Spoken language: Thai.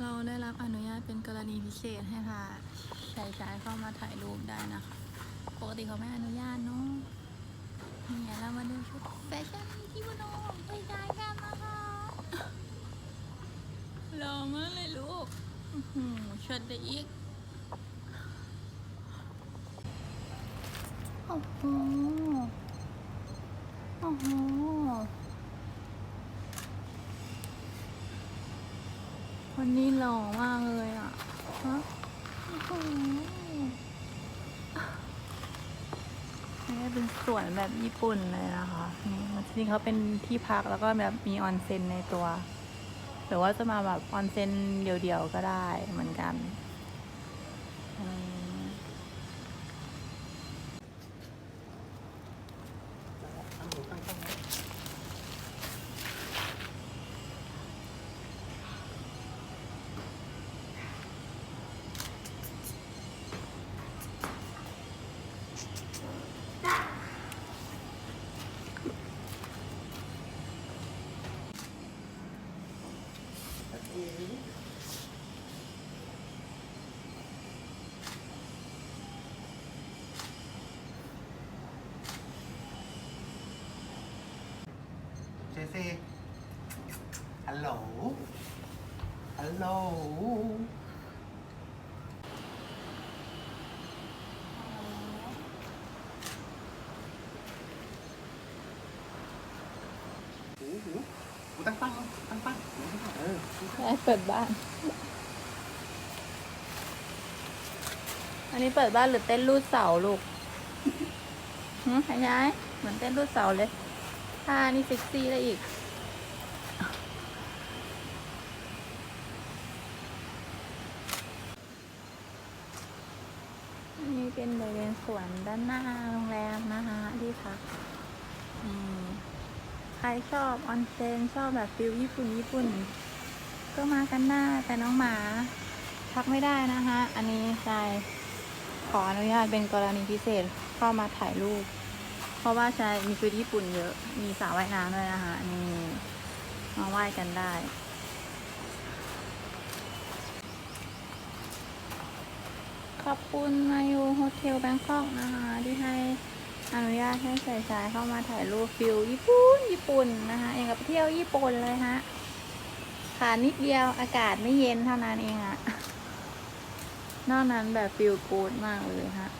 เราได้รับอนุญาตเป็นกรณีพิเศษให้พาชายชายเข้ามาถ่ายรูปได้นะคะ ปกติเขาไม่อนุญาตเนาะเนี่ยเรามาดูชุดแฟชั่นที่บุโนชายชายกันนะคะหล่อมากเลยลูกชุดได้อีกโอ้โหโอ้โห วันนี้หล่อมากเลยอะฮะนี่เป็นสวนแบบญี่ปุ่นเลยนะคะนี่มันจริงเขาเป็นที่พักแล้วก็แบบมีออนเซ็นในตัว หรือว่าจะมาแบบออนเซ็นเดี่ยวๆก็ได้เหมือนกันอืม เจเซ่ฮัลโหล ฮัลโหล หูหูหูตั้งตั้งตั้งตั้งหูตั้งตั้งเออได้เปิดบ้าน อันนี้เปิดบ้านหรือเต้นรูดเสาลูกหืมยายเหมือนเต้นรูดเสาเลย ท่านี่เซ็กซี่ได้อีกนนี้เป็นบริเวณสวนด้านหน้าโรงแรมนะคะที่พักใครชอบออนเซนชอบแบบฟิลญี่ปุ่นญี่ปุ่น ก็มากันได้าแต่น้องหมาพักไม่ได้นะคะ อันนี้ชายขออนุญาตเป็นกรณีพิเศษเข้ามาถ่ายรูป เพราะว่าใชายมีชุดญี่ปุ่นเยอะ มีสระว่ายน้ำด้วยนะคะนี่มาว่ายกันได้ขอบคุณมายูโฮเทลแบงคอกนะคะที่ให้อนุญาตให้สายชายเข้ามาถ่ายรูปฟิลญี่ปุ่นญี่ปุ่นนะคะเองกับไปเที่ยวญี่ปุ่นเลยฮะขานิดเดียวอากาศไม่เย็นเท่านั้นเองอะนอกนั้นแบบฟิลกูดมากเลยฮะ